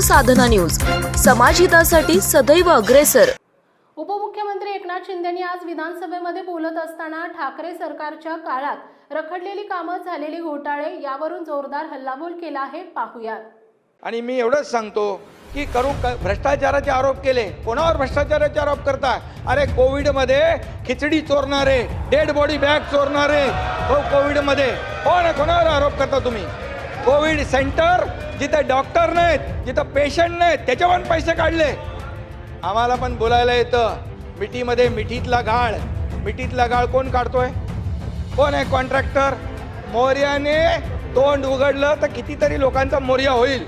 साधना news. समाजहितासाठी सदैव अग्रेसर. उपमुख्यमंत्री एकनाथ शिंदेनी आज विधानसभेमध्ये बोलत असताना ठाकरे सरकारच्या काळात रखडलेली कामं झालेली घोटाळे यावरून जोरदार हल्लाबोल केला आहे पाहुयात. आणि मी एवढंच सांगतो की करू क- भ्रष्टाचाराचे आरोप केले. कोणावर भ्रष्टाचाराचे आरोप करताय अरे कोविडमध्ये खिचडी चोरणारे डेड बॉडी बॅग चोरणारे हो कोविडमध्ये. कोण कोणावर आरोप करता तुम्ही? कोविड सेंटर जिथे डॉक्टर नाहीत जिथं पेशंट नाहीत त्याच्यावर पैसे काढले. आम्हाला पण बोलायला येतं मिठीमध्ये मिठीतला गाळ. मिठीतला गाळ कोण काढतोय? कोण आहे कॉन्ट्रॅक्टर मोर्याने तोंड उघडलं तर कितीतरी लोकांचा मोर्या होईल.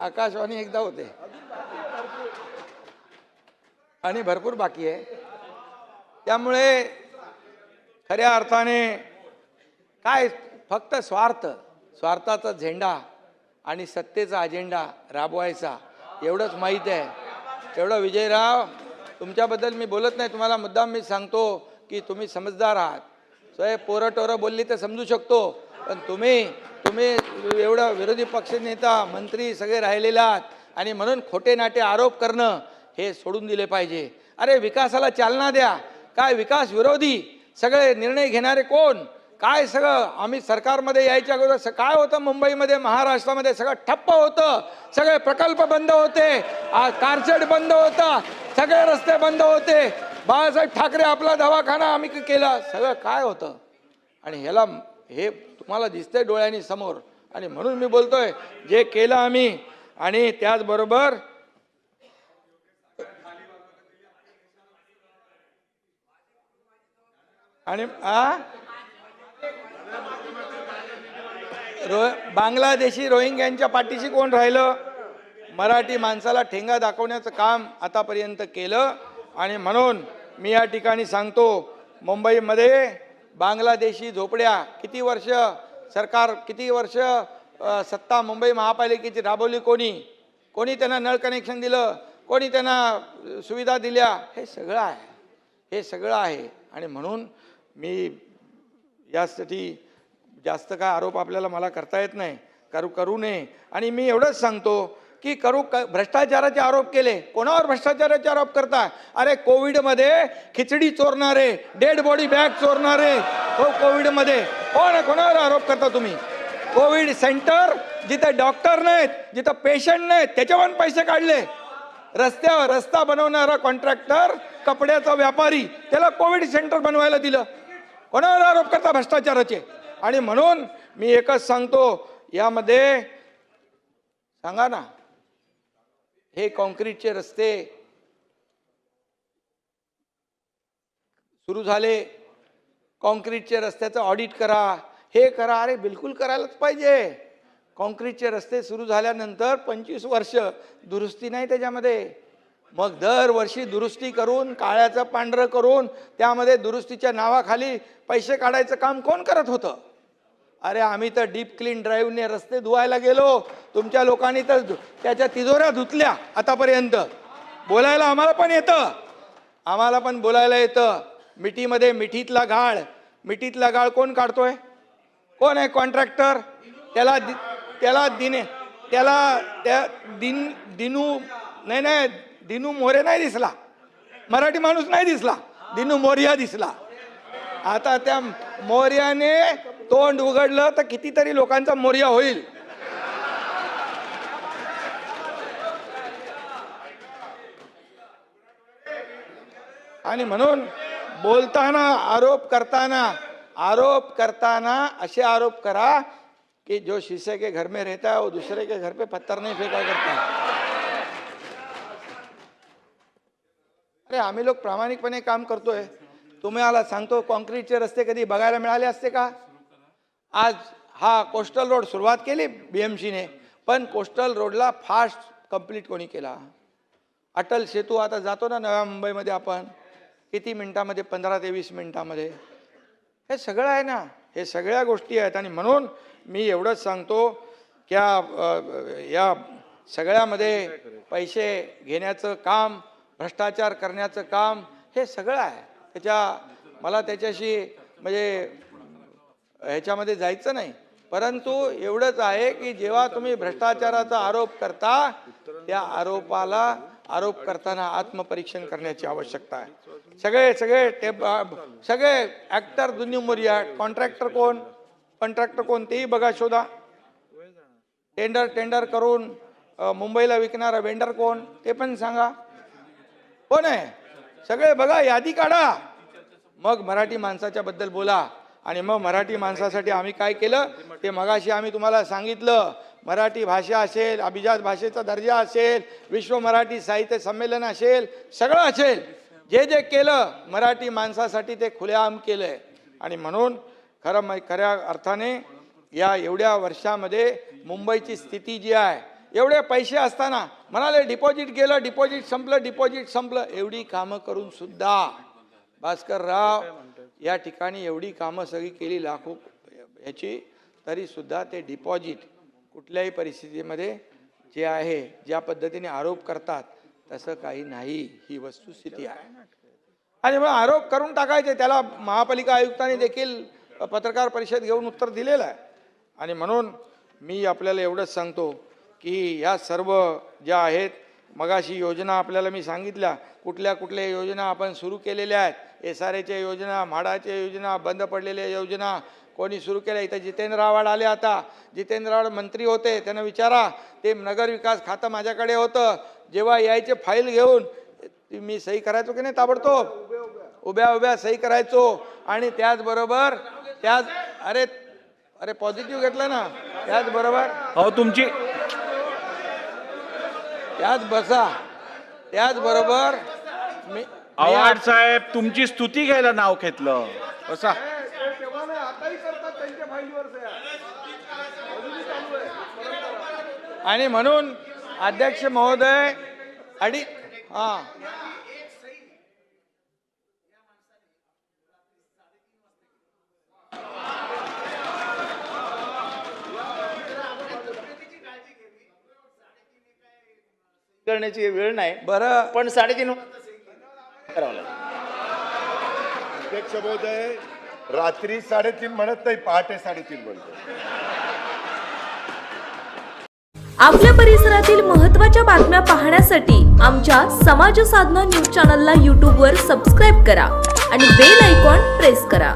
आकाशवाणी एकदा होते. आणि भरपूर बाकी आहे. त्यामुळे खऱ्या अर्थाने काय फक्त स्वार्थ स्वार्थाचा झेंडा आणि सत्तेचा अजेंडा राबवायचा एवढंच माहीत आहे. तेवढं विजयराव तुमच्याबद्दल मी बोलत नाही तुम्हाला मुद्दाम मी सांगतो की तुम्ही समजदार आहात. स्वय पोरं टोरं बोलली तर समजू शकतो पण तुम्ही तुम्ही एवढं विरोधी पक्षनेता मंत्री सगळे राहिलेले आहात आणि म्हणून खोटे नाटे आरोप करणं हे सोडून दिले पाहिजे. अरे विकासाला चालना द्या. काय विकास विरोधी? सगळे निर्णय घेणारे कोण? काय सगळं? आम्ही सरकारमध्ये यायच्या अगोदर काय होतं? मुंबईमध्ये महाराष्ट्रामध्ये सगळं ठप्प होतं. सगळे प्रकल्प बंद होते. कारशेड बंद होता. सगळे रस्ते बंद होते. बाळासाहेब ठाकरे आपला दवाखाना आम्ही केला. सगळं काय होतं? आणि ह्याला हे तुम्हाला दिसतंय डोळ्यांनी समोर. आणि म्हणून मी बोलतोय जे केलं आम्ही. आणि त्याचबरोबर आणि आ? रो बांगलादेशी रोहिंग्यांच्या पाठीशी कोण राहिलं? मराठी माणसाला ठेंगा दाखवण्याचं काम आतापर्यंत केलं. आणि म्हणून मी या ठिकाणी सांगतो मुंबईमध्ये बांगलादेशी झोपड्या किती वर्ष सरकार किती वर्ष सत्ता मुंबई महापालिकेची राबवली कोणी? कोणी त्यांना नळ कनेक्शन दिलं? कोणी त्यांना सुविधा दिल्या? हे सगळं आहे. हे सगळं आहे. आणि म्हणून मी यासाठी जास्त काय आरोप आपल्याला मला करता येत नाही. करू करू नये. आणि मी एवढंच सांगतो की करू क भ्रष्टाचाराचे आरोप केले. कोणावर भ्रष्टाचाराचे आरोप करता? अरे कोविडमध्ये खिचडी चोरणारे डेड बॉडी बॅग चोरणारे हो कोविडमध्ये. कोण कोणावर आरोप करता तुम्ही? कोविड सेंटर जिथे डॉक्टर नाहीत जिथं पेशंट नाहीत त्याच्यावर पैसे काढले. रस्त्यावर रस्ता बनवणारा कॉन्ट्रॅक्टर कपड्याचा व्यापारी त्याला कोविड सेंटर बनवायला दिलं. कोणावर आरोप करता भ्रष्टाचाराचे? आणि म्हणून मी एकच सांगतो यामध्ये सांगा ना हे कॉन्क्रीटचे रस्ते सुरू झाले कॉन्क्रीटचे रस्त्याचं ऑडिट करा हे करा अरे बिलकुल करायलाच पाहिजे. कॉन्क्रीटचे रस्ते सुरू झाल्यानंतर पंचवीस वर्ष दुरुस्ती नाही त्याच्यामध्ये. मग दरवर्षी दुरुस्ती करून काळ्याचं पांढरं करून त्यामध्ये दुरुस्तीच्या नावाखाली पैसे काढायचं काम कोण करत होतं? अरे आम्ही तर डीप क्लीन ड्राईव्हने रस्ते धुवायला गेलो. तुमच्या लोकांनी तर धु- त्याच्या तिजोऱ्या धुतल्या आतापर्यंत. बोलायला आम्हाला पण येतं. आम्हाला पण बोलायला येतं. मिठीमध्ये मिठीतला गाळ. मिठीतला गाळ कोण काढतोय? कोण आहे कॉन्ट्रॅक्टर? त्याला दि- त्याला दिने त्याला त्या दिन दिनू नाही नाही. दिनू मोरे नाही दिसला. मराठी माणूस नाही दिसला. दिनू मोर्या दिसला. आता त्या मोर्याने तोंड उघडलं तर कितीतरी लोकांचा मोर्या होईल. आणि म्हणून बोलताना आरोप करताना आरोप करताना असे आरोप करा कि जो शीशे के घर में रहता है वो दूसरे के घर पे पत्थर नहीं फेंका करता। अरे आम्ही लोक प्रामाणिकपणे काम करतोय. तुम्हाला सांगतो कॉन्क्रीटचे रस्ते कधी बघायला मिळाले असते का? आज हा कोस्टल रोड सुरुवात केली बी एम सीने पण कोस्टल रोडला फास्ट कंप्लीट कोणी केला? अटल सेतू आता जातो ना नव्या मुंबईमध्ये आपण. किती मिनटामध्ये? पंधरा ते वीस मिनटामध्ये. हे सगळं आहे ना. हे सगळ्या गोष्टी आहेत. आणि म्हणून मी एवढंच सांगतो की या सगळ्यामध्ये पैसे घेण्याचं काम भ्रष्टाचार करण्याचं काम हे सगळं आहे. त्याच्या मला त्याच्याशी म्हणजे ह्याच्यामध्ये जायचं नाही. परंतु एवढंच आहे की जेव्हा तुम्ही भ्रष्टाचाराचा आरोप करता त्या आरोपाला आरोप करताना आत्मपरीक्षण करण्याची आवश्यकता आहे. सगळे सगळे टेब सगळे ॲक्टर दुनिया कॉन्ट्रॅक्टर कोण? कॉन्ट्रॅक्टर कोण तेही बघा शोधा. टेंडर टेंडर करून मुंबईला विकणारा वेंडर कोण? ते पण सांगा. कोण आहे? सगळे बघा यादी काढा. मग मराठी माणसाच्या बद्दल बोला. आणि मग मराठी माणसासाठी आम्ही काय केलं? ते मगाशी आम्ही तुम्हाला सांगितलं. मराठी भाषा असेल अभिजात भाषेचा दर्जा असेल विश्व मराठी साहित्य संमेलन असेल सगळं असेल. जे जे केलं मराठी माणसासाठी ते खुलेआम केलंय. आणि म्हणून खरं खऱ्या अर्थाने या एवढ्या वर्षामध्ये मुंबईची स्थिती जी आहे एवढे पैसे असताना म्हणाले डिपॉझिट गेलं डिपॉझिट संपलं डिपॉझिट संपलं. एवढी कामं करून सुद्धा भास्कर राव या ठिकाणी एवढी कामं सगळी केली लाखो ह्याची तरीसुद्धा ते डिपॉझिट कुठल्याही परिस्थितीमध्ये जे आहे ज्या पद्धतीने आरोप करतात तसं काही नाही. ही वस्तुस्थिती आहे. आणि मग आरोप करून टाकायचे. त्याला महापालिका आयुक्तांनी देखील पत्रकार परिषद घेऊन उत्तर दिलेलं आहे. आणि म्हणून मी आपल्याला एवढंच सांगतो की या सर्व ज्या आहेत मगाशी योजना आपल्याला मी सांगितल्या कुठल्या कुठल्या योजना आपण सुरू केलेल्या आहेत एस आर एच्या योजना म्हाडाच्या योजना बंद पडलेल्या योजना कोणी सुरू केल्या? इथं जितेंद्र आव्हाड आले आता. जितेंद्र आव्हाड मंत्री होते त्यांना विचारा. ते नगर विकास खातं माझ्याकडे होतं. जेव्हा यायचे फाईल घेऊन ती मी सही करायचो की नाही? ताबडतोब? उभ्या उभ्या सही करायचो. आणि त्याचबरोबर त्याच अरे अरे पॉझिटिव्ह घेतलं ना? त्याचबरोबर अहो तुमची त्याच बसा. त्याचबरोबर मी आव्हाड साहेब तुमची स्तुती घ्यायला नाव घेतलं. बसा. आणि म्हणून अध्यक्ष महोदय अडी हा. करण्याची वेळ नाही. बरं. पण साडेतीन करावं लागेल. अध्यक्ष महोदय रात्री साडेतीन म्हणत नाही पहाटे साडेतीन म्हणतो आपल्या परिसरातील महत्त्वाच्या बातम्या पाहण्यासाठी आमच्या समाज साधना न्यूज चॅनलला यूट्यूबवर सबस्क्राईब करा आणि बेल आयकॉन प्रेस करा.